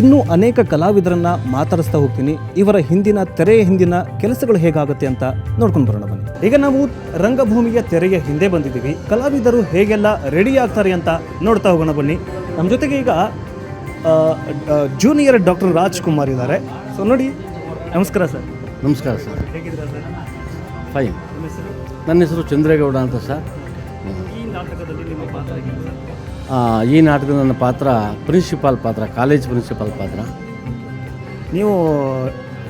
ಇನ್ನೂ ಅನೇಕ ಕಲಾವಿದರನ್ನ ಮಾತಾಡಿಸ್ತಾ ಹೋಗ್ತೀನಿ. ಇವರ ಹಿಂದಿನ ತೆರೆಯ ಹಿಂದಿನ ಕೆಲಸಗಳು ಹೇಗಾಗುತ್ತೆ ಅಂತ ನೋಡ್ಕೊಂಡು ಬರೋಣ ಬನ್ನಿ. ಈಗ ನಾವು ರಂಗಭೂಮಿಯ ತೆರೆಯ ಹಿಂದೆ ಬಂದಿದ್ದೀವಿ. ಕಲಾವಿದರು ಹೇಗೆಲ್ಲ ರೆಡಿ ಆಗ್ತಾರೆ ಅಂತ ನೋಡ್ತಾ ಹೋಗೋಣ ಬನ್ನಿ. ನಮ್ಮ ಜೊತೆಗೆ ಈಗ ಜೂನಿಯರ್ ಡಾಕ್ಟರ್ ರಾಜ್ಕುಮಾರ್ ಇದ್ದಾರೆ. ಸೊ ನೋಡಿ ನಮಸ್ಕಾರ ಸರ್. ನಮಸ್ಕಾರ ಸರ್. ಹೇಗಿದ್ದೀರಾ ಸರ್? ಫೈನ್ ನನ್ನ ಹೆಸರು ಚಂದ್ರೇಗೌಡ ಅಂತ ಸರ್. ಈ ನಾಟಕದಲ್ಲಿ ನಿಮ್ಮ ಪಾತ್ರ ಏನು ಸರ್? ಆ, ಈ ನಾಟಕದ ನನ್ನ ಪಾತ್ರ ಪ್ರಿನ್ಸಿಪಾಲ್ ಪಾತ್ರ ಕಾಲೇಜ್ ಪ್ರಿನ್ಸಿಪಾಲ್ ಪಾತ್ರ. ನೀವು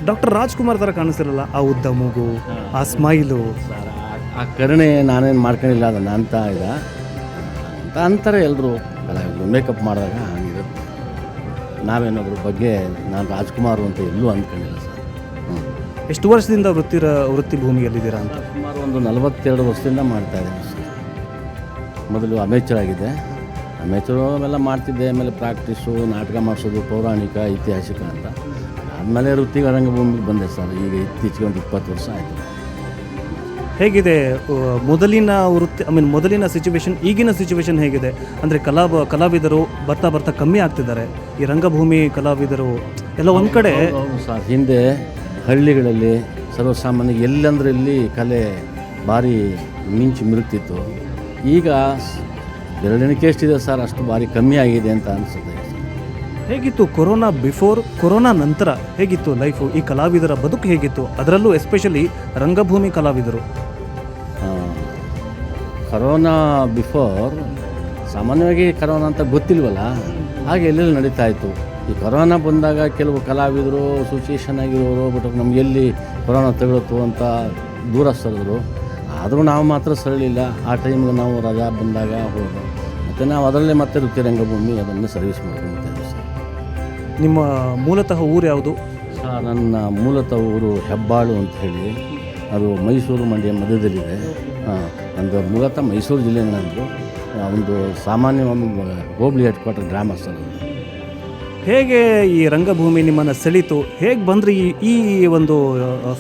ಡಾಕ್ಟರ್ ರಾಜ್ಕುಮಾರ್ ಥರ ಕಾಣಿಸ್ತಿರಲ್ಲ ಆ ಉದ್ದ ಮೂಗು ಆ ಸ್ಮೈಲು. ಸರ್ ಆ- ಕರುಣೆ ನಾನೇನು ಮಾಡ್ಕೊಂಡಿಲ್ಲ ಅದನ್ನು ಅಂತ ಇದ ಅಂತ ಅಂತಾರೆ ಎಲ್ಲರೂ ಮೇಕಪ್ ಮಾಡಿದಾಗ ಹಂಗಿರುತ್ತೆ ನಾವೇನೋದ್ರ ಬಗ್ಗೆ ನಾನು ರಾಜ್ಕುಮಾರ್ ಅಂತ ಎಲ್ಲೂ ಅಂದ್ಕೊಂಡಿಲ್ಲ ಸರ್. ಎಷ್ಟು ವರ್ಷದಿಂದ ವೃತ್ತಿ ವೃತ್ತಿ ಭೂಮಿಯಲ್ಲಿದ್ದೀರಾ ಅಂತ? ಸುಮಾರು ಒಂದು ನಲವತ್ತೆರಡು ವರ್ಷದಿಂದ ಮಾಡ್ತಾ ಇದ್ದೀನಿ ಸರ್. ಮೊದಲು ಅಮೇಚರ್ ಆಗಿದೆ. ಅಮೇಚರು ಅವೆಲ್ಲ ಮಾಡ್ತಿದ್ದೆ ಆಮೇಲೆ ಪ್ರಾಕ್ಟೀಸು ನಾಟಕ ಮಾಡಿಸೋದು ಪೌರಾಣಿಕ ಐತಿಹಾಸಿಕ ಅಂತ. ಆದಮೇಲೆ ವೃತ್ತಿಗೆ ರಂಗಭೂಮಿಗೆ ಬಂದೆ ಸರ್ ಈಗ ಇತ್ತೀಚೆಗೆ ಒಂದು ಇಪ್ಪತ್ತು ವರ್ಷ ಆಯಿತು. ಹೇಗಿದೆ ಮೊದಲಿನ ವೃತ್ತಿ ಐ ಮೀನ್ ಮೊದಲಿನ ಸಿಚುವೇಶನ್ ಈಗಿನ ಸಿಚುವೇಶನ್ ಹೇಗಿದೆ? ಅಂದರೆ ಕಲಾ ಕಲಾವಿದರು ಬರ್ತಾ ಬರ್ತಾ ಕಮ್ಮಿ ಆಗ್ತಿದ್ದಾರೆ. ಈ ರಂಗಭೂಮಿ ಕಲಾವಿದರು ಎಲ್ಲ ಒಂದು ಕಡೆ ಸರ್. ಹಿಂದೆ ಹಳ್ಳಿಗಳಲ್ಲಿ ಸರ್ವಸಾಮಾನ್ಯ ಎಲ್ಲಂದ್ರೆ ಇಲ್ಲಿ ಕಲೆ ಭಾರಿ ಮಿಂಚು ಮಿರುತ್ತಿತ್ತು ಈಗ ಬೆರಳಿಣಿಕೆ ಎಷ್ಟಿದೆ ಸರ್ ಅಷ್ಟು ಭಾರಿ ಕಮ್ಮಿ ಆಗಿದೆ ಅಂತ ಅನಿಸುತ್ತೆ ಹೇಗಿತ್ತು ಕೊರೋನಾ ಬಿಫೋರ್ ಕೊರೋನಾ ನಂತರ ಹೇಗಿತ್ತು ಲೈಫು ಈ ಕಲಾವಿದರ ಬದುಕು ಹೇಗಿತ್ತು? ಅದರಲ್ಲೂ ಎಸ್ಪೆಷಲಿ ರಂಗಭೂಮಿ ಕಲಾವಿದರು. ಕರೋನಾ ಬಿಫೋರ್ ಸಾಮಾನ್ಯವಾಗಿ ಕರೋನಾ ಅಂತ ಗೊತ್ತಿಲ್ವಲ್ಲ? ಹಾಗೆ ಎಲ್ಲೆಲ್ಲಿ ನಡೀತಾ ಇತ್ತು? ಈ ಕೊರೋನಾ ಬಂದಾಗ ಕೆಲವು ಕಲಾವಿದರು ಅಸೋಸಿಯೇಷನ್ ಆಗಿರೋರು ಬಟ್ ನಮ್ಗೆ ಎಲ್ಲಿ ಕೊರೋನಾ ತಗೊಳ್ತು ಅಂತ ದೂರ ಸರಿದ್ರು ಆದರೂ ನಾವು ಮಾತ್ರ ಸರಳಿಲ್ಲ. ಆ ಟೈಮ್ಗೆ ನಾವು ರಜಾ ಬಂದಾಗ ಹೋಗೋದು ಮತ್ತು ನಾವು ಅದರಲ್ಲೇ ಮತ್ತೆ ವೃತ್ತಿ ರಂಗಭೂಮಿ ಅದನ್ನು ಸರ್ವಿಸ್ ಮಾಡ್ಕೊಂಡಿದ್ದೇವೆ ಸರ್. ನಿಮ್ಮ ಮೂಲತಃ ಊರು ಯಾವುದು? ಸರ್ ನನ್ನ ಮೂಲತಃ ಊರು ಹೆಬ್ಬಾಳು ಅಂತ ಹೇಳಿ. ಅದು ಮೈಸೂರು ಮಂಡ್ಯ ಮಧ್ಯದಲ್ಲಿದೆ. ಹಾಂ ನಂದು ಮೂಲತಃ ಮೈಸೂರು ಜಿಲ್ಲೆ ನಂದು. ಒಂದು ಸಾಮಾನ್ಯ ಒಂದು ಹೋಬ್ಳಿ ಹೆಡ್ ಕ್ವಾರ್ಟರ್ ಗ್ರಾಮ ಸರ್. ಹೇಗೆ ಈ ರಂಗಭೂಮಿ ನಿಮ್ಮನ್ನು ಸೆಳೀತು? ಹೇಗೆ ಬಂದ್ರಿ ಈ ಈ ಒಂದು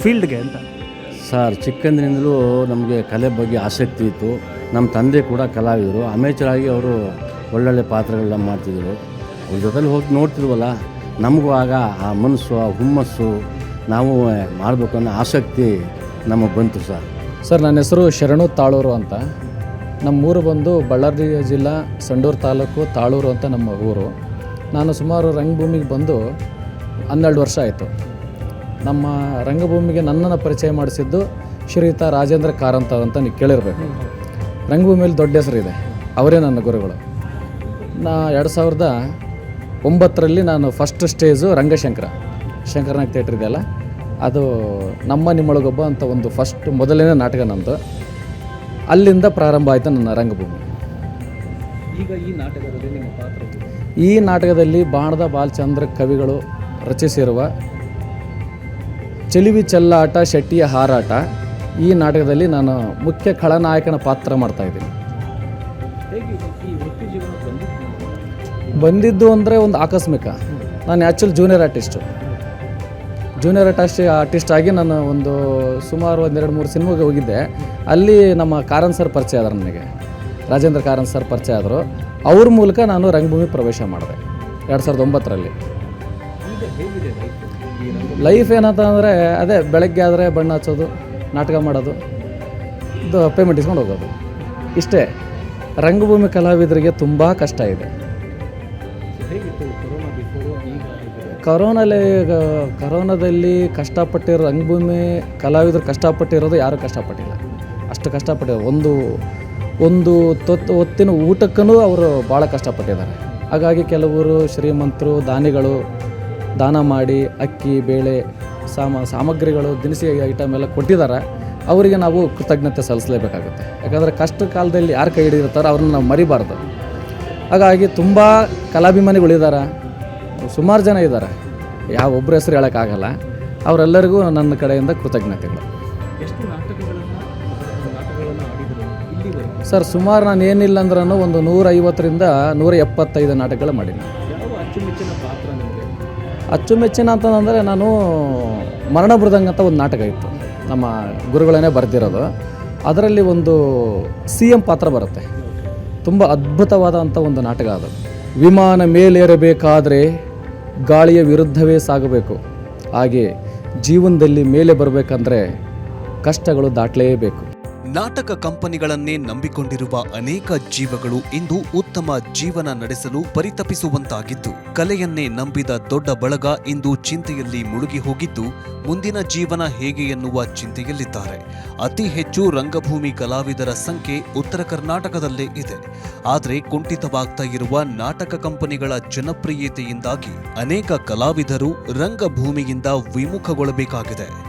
ಫೀಲ್ಡ್ಗೆ ಅಂತ? ಸರ್, ಚಿಕ್ಕಂದಿನಿಂದಲೂ ನಮಗೆ ಕಲೆ ಬಗ್ಗೆ ಆಸಕ್ತಿ ಇತ್ತು. ನಮ್ಮ ತಂದೆ ಕೂಡ ಕಲಾವಿದರು. ಅಮೇಚರಾಗಿ ಅವರು ಒಳ್ಳೊಳ್ಳೆ ಪಾತ್ರಗಳನ್ನ ಮಾಡ್ತಿದ್ರು. ಅವ್ರ ಜೊತೆಲಿ ಹೋಗಿ ನೋಡ್ತಿದ್ವಲ್ಲ, ನಮಗೂ ಆಗ ಆ ಮನಸ್ಸು, ಆ ಹುಮ್ಮಸ್ಸು ನಾವು ಮಾಡಬೇಕು ಅನ್ನೋ ಆಸಕ್ತಿ ನಮಗೆ ಬಂತು ಸರ್. ಸರ್, ನನ್ನ ಹೆಸರು ಶರಣು ತಾಳೂರು ಅಂತ. ನಮ್ಮ ಊರು ಬಂದು ಬಳ್ಳಾರಿ ಜಿಲ್ಲಾ, ಸಂಡೂರು ತಾಲೂಕು ತಾಳೂರು ಅಂತ ನಮ್ಮ ಊರು. ನಾನು ಸುಮಾರು ರಂಗಭೂಮಿಗೆ ಬಂದು ಹನ್ನೆರಡು ವರ್ಷ ಆಯಿತು. ನಮ್ಮ ರಂಗಭೂಮಿಗೆ ನನ್ನನ್ನು ಪರಿಚಯ ಮಾಡಿಸಿದ್ದು ಶ್ರೀಯುತ ರಾಜೇಂದ್ರ ಕಾರಂತ ಅಂತ ನೀವು ಕೇಳಿರಬೇಕು. ರಂಗಭೂಮಿಯಲ್ಲಿ ದೊಡ್ಡ ಹೆಸರಿದೆ ಅವರೇ ನನ್ನ ಗುರುಗಳು. ನಾ ಎರಡು ಸಾವಿರದ ಒಂಬತ್ತರಲ್ಲಿ ನಾನು first stage Rangashankara. Shankarnag theatre ಇದೆಯಲ್ಲ ಅದು ನಮ್ಮ ನಿಮ್ಮೊಳಗೊಬ್ಬ ಅಂತ ಒಂದು ಫಸ್ಟ್ ಮೊದಲನೇ ನಾಟಕ ನಂದು ಅಲ್ಲಿಂದ ಪ್ರಾರಂಭ ಆಯಿತು ನನ್ನ ರಂಗಭೂಮಿ. ಈಗ ಈ ನಾಟಕದಲ್ಲಿ ನಿಮ್ಮ ಪಾತ್ರ ಈ ನಾಟಕದಲ್ಲಿ ಬಾಣದ ಬಾಲಚಂದ್ರ ಕವಿಗಳು ರಚಿಸಿರುವ ಚೆಲಿವಿ ಚೆಲ್ಲಾಟ, ಶೆಟ್ಟಿಯ ಹಾರಾಟ ಈ ನಾಟಕದಲ್ಲಿ ನಾನು ಮುಖ್ಯ ಖಳನಾಯಕನ ಪಾತ್ರ ಮಾಡ್ತಾ ಇದ್ದೀನಿ. ಬಂದಿದ್ದು ಅಂದರೆ ಒಂದು ಆಕಸ್ಮಿಕ. ನಾನು actual junior artist junior artist artist ಆಗಿ ನಾನು ಒಂದು ಸುಮಾರು ಒಂದೆರಡು ಮೂರು ಸಿನಿಮಾಗೆ ಹೋಗಿದ್ದೆ. ಅಲ್ಲಿ ನಮ್ಮ ಕಾರನ್ ಸರ್ ಪರಿಚಯ ಆದರು ನನಗೆ. ರಾಜೇಂದ್ರ ಕಾರನ್ ಸರ್ ಪರಿಚಯ ಆದರು. ಅವ್ರ ಮೂಲಕ ನಾನು ರಂಗಭೂಮಿ ಪ್ರವೇಶ ಮಾಡಿದೆ. ಎರಡು ಸಾವಿರದ ಒಂಬತ್ತರಲ್ಲಿ. ಲೈಫ್ ಏನಂತ ಅಂದರೆ ಅದೇ ಬೆಳಗ್ಗೆ ಆದರೆ ಬಣ್ಣ ಹಚ್ಚೋದು, ನಾಟಕ ಮಾಡೋದು, ಇದು ಪೇಮೆಂಟ್ ಇಸ್ಕೊಂಡು ಹೋಗೋದು. ಇಷ್ಟೇ, ರಂಗಭೂಮಿ ಕಲಾವಿದರಿಗೆ ತುಂಬ ಕಷ್ಟ ಇದೆ? ಕರೋನಲ್ಲಿ, ಕರೋನಾದಲ್ಲಿ ಕಷ್ಟಪಟ್ಟಿರೋ ರಂಗಭೂಮಿ ಕಲಾವಿದರು ಕಷ್ಟಪಟ್ಟಿರೋದು ಯಾರೂ ಕಷ್ಟಪಟ್ಟಿಲ್ಲ. ಅಷ್ಟು ಕಷ್ಟಪಟ್ಟಿರೋ ಒಂದು ಒಂದು ತೊತ್ತು ಹೊತ್ತಿನ ಊಟಕ್ಕೂ ಅವರು ಭಾಳ ಕಷ್ಟಪಟ್ಟಿದ್ದಾರೆ. ಹಾಗಾಗಿ ಕೆಲವರು ಶ್ರೀಮಂತರು, ದಾನಿಗಳು ದಾನ ಮಾಡಿ ಅಕ್ಕಿ ಬೇಳೆ ಸಾಮ ಸಾಮಗ್ರಿಗಳು ದಿನಸಿ ಐಟಮ್ ಎಲ್ಲ ಕೊಟ್ಟಿದ್ದಾರೆ. ಅವರಿಗೆ ನಾವು ಕೃತಜ್ಞತೆ ಸಲ್ಲಿಸಲೇಬೇಕಾಗುತ್ತೆ. ಯಾಕಂದರೆ ಕಷ್ಟ ಕಾಲದಲ್ಲಿ ಯಾರು ಕೈ ಹಿಡಿದಿರ್ತಾರೋ ಅವ್ರನ್ನ ನಾವು ಮರಿಬಾರ್ದು. ಹಾಗಾಗಿ ತುಂಬ ಕಲಾಭಿಮಾನಿಗಳಿದ್ದಾರೆ. ಸುಮಾರು ಜನ ಇದ್ದಾರೆ. ಯಾವ ಒಬ್ಬರ ಹೆಸರು ಹೇಳೋಕ್ಕಾಗಲ್ಲ. ಅವರೆಲ್ಲರಿಗೂ ನನ್ನ ಕಡೆಯಿಂದ ಕೃತಜ್ಞತೆಗಳು. ಸರ್ ಸುಮಾರು ನಾನು ಏನಿಲ್ಲ ಅಂದ್ರೂ ಒಂದು ನೂರೈವತ್ತರಿಂದ ನೂರ ಎಪ್ಪತ್ತೈದು ನಾಟಕಗಳು ಮಾಡಿದ್ದೀನಿ. ಅಚ್ಚುಮೆಚ್ಚಿನ ಅಂತಂದರೆ ನಾನು ಮರಣ ಮೃದಂಗ ಅಂತ ಒಂದು ನಾಟಕ ಇತ್ತು. ನಮ್ಮ ಗುರುಗಳನ್ನೇ ಬರೆದಿರೋದು. ಅದರಲ್ಲಿ ಒಂದು ಸಿ ಎಂ ಪಾತ್ರ ಬರುತ್ತೆ. ತುಂಬ ಅದ್ಭುತವಾದಂಥ ಒಂದು ನಾಟಕ ಅದು. ವಿಮಾನ ಮೇಲೇರಬೇಕಾದರೆ ಗಾಳಿಯ ವಿರುದ್ಧವೇ ಸಾಗಬೇಕು. ಹಾಗೆ ಜೀವನದಲ್ಲಿ ಮೇಲೆ ಬರಬೇಕಂದ್ರೆ ಕಷ್ಟಗಳು ದಾಟಲೇಬೇಕು. ನಾಟಕ ಕಂಪನಿಗಳನ್ನೇ ನಂಬಿಕೊಂಡಿರುವ ಅನೇಕ ಜೀವಗಳು ಇಂದು ಉತ್ತಮ ಜೀವನ ನಡೆಸಲು ಪರಿತಪಿಸುವಂತಾಗಿದ್ದು ಕಲೆಯನ್ನೇ ನಂಬಿದ ದೊಡ್ಡ ಬಳಗ ಇಂದು ಚಿಂತೆಯಲ್ಲಿ ಮುಳುಗಿ ಹೋಗಿದ್ದು, ಮುಂದಿನ ಜೀವನ ಹೇಗೆ ಎನ್ನುವ ಚಿಂತೆಯಲ್ಲಿದ್ದಾರೆ. ಅತಿ ಹೆಚ್ಚು ರಂಗಭೂಮಿ ಕಲಾವಿದರ ಸಂಖ್ಯೆ ಉತ್ತರ ಕರ್ನಾಟಕದಲ್ಲೇ ಇದೆ. ಆದರೆ ಕುಂಠಿತವಾಗ್ತಾ ಇರುವ ನಾಟಕ ಕಂಪನಿಗಳ ಜನಪ್ರಿಯತೆಯಿಂದಾಗಿ ಅನೇಕ ಕಲಾವಿದರು ರಂಗಭೂಮಿಯಿಂದ ವಿಮುಖಗೊಳ್ಳಬೇಕಾಗಿದೆ.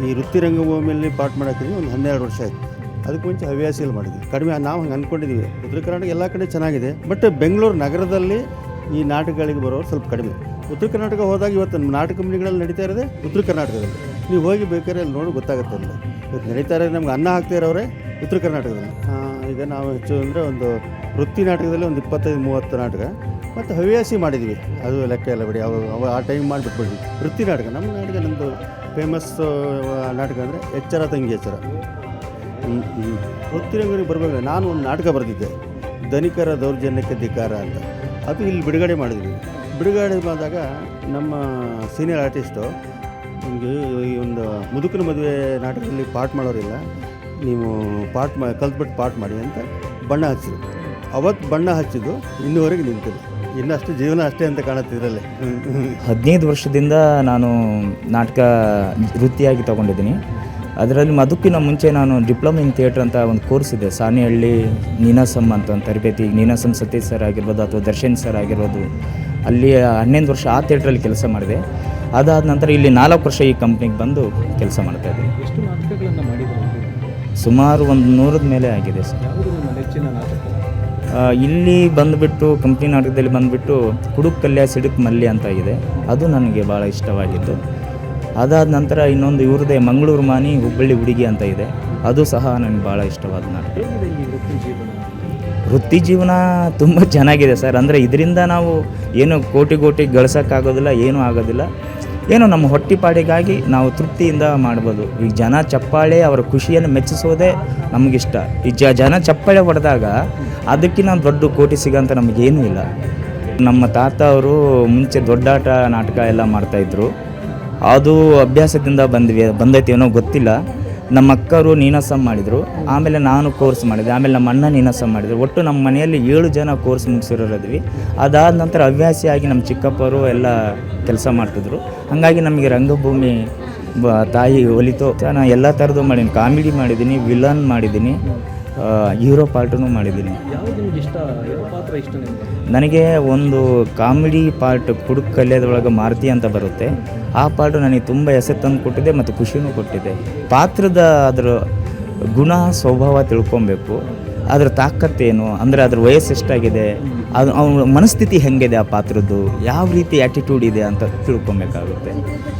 ಈ ವೃತ್ತಿ ರಂಗಭೂಮಿಯಲ್ಲಿ ಪಾಠ ಮಾಡೋಕ್ಕಿದ್ವಿ, ಒಂದು ಹನ್ನೆರಡು ವರ್ಷ ಆಯಿತು. ಅದಕ್ಕೆ ಮುಂಚೆ ಹವ್ಯಾಸಿಯಲ್ಲಿ ಮಾಡಿದ್ವಿ. ಕಡಿಮೆ ನಾವು ಹಂಗೆ ಅಂದ್ಕೊಂಡಿದ್ದೀವಿ. ಉತ್ತರ ಕರ್ನಾಟಕ ಎಲ್ಲ ಕಡೆ ಚೆನ್ನಾಗಿದೆ, ಬಟ್ ಬೆಂಗಳೂರು ನಗರದಲ್ಲಿ ಈ ನಾಟಕಗಳಿಗೆ ಬರೋರು ಸ್ವಲ್ಪ ಕಡಿಮೆ. ಉತ್ತರ ಕರ್ನಾಟಕ ಹೋದಾಗ ಇವತ್ತು ನಾಟಕ ಕಂಪ್ನಿಗಳಲ್ಲಿ ನಡೀತಾ ಇರೋದೇ ಉತ್ತರ ಕರ್ನಾಟಕದಲ್ಲಿ. ನೀವು ಹೋಗಿ ಬೇಕಾದ್ರೆ ಅಲ್ಲಿ ನೋಡಿ ಗೊತ್ತಾಗುತ್ತೆ ಅಲ್ಲಿ ಇವತ್ತು ನಡೀತಾ ಇರೋದು ನಮ್ಗೆ ಅನ್ನ ಹಾಕ್ತಾ ಇರೋರೆ ಉತ್ತರ ಕರ್ನಾಟಕದಲ್ಲಿ. ಈಗ ನಾವು ಹೆಚ್ಚು ಅಂದರೆ ಒಂದು ವೃತ್ತಿ ನಾಟಕದಲ್ಲಿ ಒಂದು ಇಪ್ಪತ್ತೈದು, ಮೂವತ್ತು ನಾಟಕ. ಮತ್ತು ಹವ್ಯಾಸಿ ಮಾಡಿದ್ವಿ. ಅದು ಲೆಕ್ಕ ಎಲ್ಲ ಬಿಡಿ. ಅವು ಅವು ಆ ಟೈಮ್ ಮಾಡಿಬಿಟ್ಬಿಡ್ವಿ. ವೃತ್ತಿ ನಾಟಕ. ನಮ್ಮ ನಾಟಕ ನಮ್ಮದು ಫೇಮಸ್ ನಾಟಕ ಅಂದರೆ ಎಚ್ಚರ ತಂಗಿ ಎಚ್ಚರ. ವೃತ್ತಿ ರಂಗನಿಗೆ ಬರಬೇಕು ನಾನು ಒಂದು ನಾಟಕ ಬರೆದಿದ್ದೆ. ಧನಿಕರ ದೌರ್ಜನ್ಯಕ್ಕೆ ಧಿಕಾರ ಅಂತ. ಅದು ಇಲ್ಲಿ ಬಿಡುಗಡೆ ಮಾಡಿದ್ವಿ. ಬಿಡುಗಡೆ ಮಾಡಿದಾಗ ನಮ್ಮ ಸೀನಿಯರ್ ಆರ್ಟಿಸ್ಟು ನಿಮಗೆ ಈ ಒಂದು ಮುದುಕನ ಮದುವೆ ನಾಟಕದಲ್ಲಿ ಪಾಠ ಮಾಡೋರಿಲ್ಲ. ನೀವು ಪಾಠ ಮಾ ಕಲ್ತ್ಬಿಟ್ಟು ಪಾಠ ಮಾಡಿ ಅಂತ ಬಣ್ಣ ಹಚ್ಚಿದ್ರು. ಅವತ್ತು ಬಣ್ಣ ಹಚ್ಚಿದ್ದು ಇನ್ನೂವರೆಗೆ ನಿಂತಿಲ್ಲ. ಇನ್ನಷ್ಟು ಜೀವನ ಅಷ್ಟೇ ಅಂತ ಕಾಣುತ್ತೆ ಇದರಲ್ಲಿ. ಹದಿನೈದು ವರ್ಷದಿಂದ ನಾನು ನಾಟಕ ವೃತ್ತಿಯಾಗಿ ತಗೊಂಡಿದ್ದೀನಿ. ಅದರಲ್ಲಿ ಅದಕ್ಕಿಂತ ಮುಂಚೆ ನಾನು ಡಿಪ್ಲೊಮಾ ಇನ್ ಥಿಯೇಟ್ರ್ ಅಂತ ಒಂದು ಕೋರ್ಸ್ ಇದೆ. ಸಾನಿಹಳ್ಳಿ ನೀನಾಸಮ್ ಅಂತ ಒಂದು ತರಬೇತಿ ನೀನಾಸಮ್ ಸತೀಶ್ ಸರ್ ಆಗಿರ್ಬೋದು ಅಥವಾ ದರ್ಶನ್ ಸರ್ ಆಗಿರ್ಬೋದು. ಅಲ್ಲಿ ಹನ್ನೊಂದು ವರ್ಷ ಆ ಥಿಯೇಟ್ರಲ್ಲಿ ಕೆಲಸ ಮಾಡಿದೆ. ಅದಾದ ನಂತರ ಇಲ್ಲಿ ನಾಲ್ಕು ವರ್ಷ ಈ ಕಂಪ್ನಿಗೆ ಬಂದು ಕೆಲಸ ಮಾಡ್ತಾ ಇದ್ದೀನಿ. ಎಷ್ಟು ನಾಟಕಗಳನ್ನು ಮಾಡಿದ್ದಾರೆ ಸುಮಾರು ಒಂದು ನೂರದ ಮೇಲೆ ಆಗಿದೆ ಸರ್. ನೆಚ್ಚಿನ ನಾಟಕ? ಇಲ್ಲಿ ಬಂದುಬಿಟ್ಟು ಕಂಪ್ನಿ ನಾಟಕದಲ್ಲಿ ಬಂದುಬಿಟ್ಟು ಕುಡುಕ್ ಕಲ್ಯ ಸಿಡುಕ್ ಮಲ್ಲಿ ಅಂತ ಇದೆ. ಅದು ನನಗೆ ಭಾಳ ಇಷ್ಟವಾಗಿತ್ತು ಅದಾದ ನಂತರ ಇನ್ನೊಂದು ಇವ್ರದೇ ಮಂಗಳೂರು ಮಾನಿ ಹುಬ್ಬಳ್ಳಿ ಹುಡುಗಿ ಅಂತ ಇದೆ. ಅದು ಸಹ ನನಗೆ ಭಾಳ ಇಷ್ಟವಾದ ನಾಟಕ. ವೃತ್ತಿ ಜೀವನ? ವೃತ್ತಿ ಜೀವನ ತುಂಬ ಚೆನ್ನಾಗಿದೆ ಸರ್. ಅಂದರೆ ಇದರಿಂದ ನಾವು ಏನು ಕೋಟಿ ಕೋಟಿ ಗಳಿಸೋಕ್ಕಾಗೋದಿಲ್ಲ ಏನೂ ಆಗೋದಿಲ್ಲ. ಏನೋ ನಮ್ಮ ಹೊಟ್ಟಿಪಾಡಿಗಾಗಿ ನಾವು ತೃಪ್ತಿಯಿಂದ ಮಾಡ್ಬೋದು. ಈಗ ಜನ ಚಪ್ಪಾಳೆ ಅವರ ಖುಷಿಯನ್ನು ಮೆಚ್ಚಿಸೋದೇ ನಮಗಿಷ್ಟ. ಈ ಜನ ಚಪ್ಪಾಳೆ ಹೊಡೆದಾಗ ಅದಕ್ಕಿಂತ ದೊಡ್ಡ ಕೋಟಿ ಸಿಗೋಂಥ ನಮಗೇನೂ ಇಲ್ಲ. ನಮ್ಮ ತಾತ ಅವರು ಮುಂಚೆ ದೊಡ್ಡಾಟ ನಾಟಕ ಎಲ್ಲ ಮಾಡ್ತಾಯಿದ್ರು ಅದು ಅಭ್ಯಾಸದಿಂದ ಬಂದ್ವಿ ಬಂದೈತಿ ಏನೋ ಗೊತ್ತಿಲ್ಲ. ನಮ್ಮ ಅಕ್ಕರು ನೀನಾಸಂ ಮಾಡಿದರು ಆಮೇಲೆ ನಾನು ಕೋರ್ಸ್ ಮಾಡಿದೆ ಆಮೇಲೆ ನಮ್ಮ ಅಣ್ಣ ನೀನಾಸಂ ಮಾಡಿದರು. ಒಟ್ಟು ನಮ್ಮ ಮನೆಯಲ್ಲಿ ಏಳು ಜನ ಕೋರ್ಸ್ ಮುಗಿಸಿರೋದ್ವಿ ಅದಾದ ನಂತರ ಹವ್ಯಾಸಿಯಾಗಿ ನಮ್ಮ ಚಿಕ್ಕಪ್ಪರು ಎಲ್ಲ ಕೆಲಸ ಮಾಡ್ತಿದ್ರು. ಹಾಗಾಗಿ ನಮಗೆ ರಂಗಭೂಮಿ ಬ ತಾಯಿ ಒಲಿತು. ನಾನು ಎಲ್ಲ ಥರದ್ದು ಮಾಡೀನಿ. ಕಾಮಿಡಿ ಮಾಡಿದ್ದೀನಿ ವಿಲನ್ ಮಾಡಿದ್ದೀನಿ ಹೀರೋ ಪಾರ್ಟೂ ಮಾಡಿದ್ದೀನಿ ನನಗೆ ಒಂದು ಕಾಮಿಡಿ ಪಾರ್ಟ್ ಕುಡುಕ್ ಕಲ್ಯದೊಳಗೆ ಮಾರುತಿ ಅಂತ ಬರುತ್ತೆ. ಆ ಪಾಡು ನನಗೆ ತುಂಬ ತಂದು ಕೊಟ್ಟಿದೆ ಮತ್ತು ಖುಷಿನೂ ಕೊಟ್ಟಿದೆ. ಪಾತ್ರದ ಅದರ ಗುಣ, ಸ್ವಭಾವ ತಿಳ್ಕೊಬೇಕು. ಅದರ ತಾಕತ್ತೇನು ಅಂದರೆ ಅದ್ರ ವಯಸ್ಸು ಎಷ್ಟಾಗಿದೆ? ಅದು ಅವನ ಮನಸ್ಥಿತಿ ಹೆಂಗಿದೆ ಆ ಪಾತ್ರದ್ದು? ಯಾವ ರೀತಿ ಆ್ಯಟಿಟ್ಯೂಡ್ ಇದೆ ಅಂತ ತಿಳ್ಕೊಬೇಕಾಗುತ್ತೆ.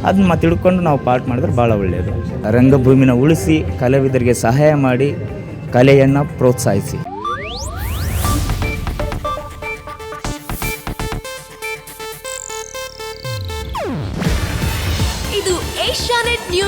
ಅದನ್ನ ತಿಳ್ಕೊಂಡು ನಾವು ಪಾಠ ಮಾಡಿದ್ರೆ ಭಾಳ ಒಳ್ಳೆಯದು ರಂಗಭೂಮಿನ ಉಳಿಸಿ, ಕಲಾವಿದರಿಗೆ ಸಹಾಯ ಮಾಡಿ, ಕಲೆಯನ್ನು ಪ್ರೋತ್ಸಾಹಿಸಿ.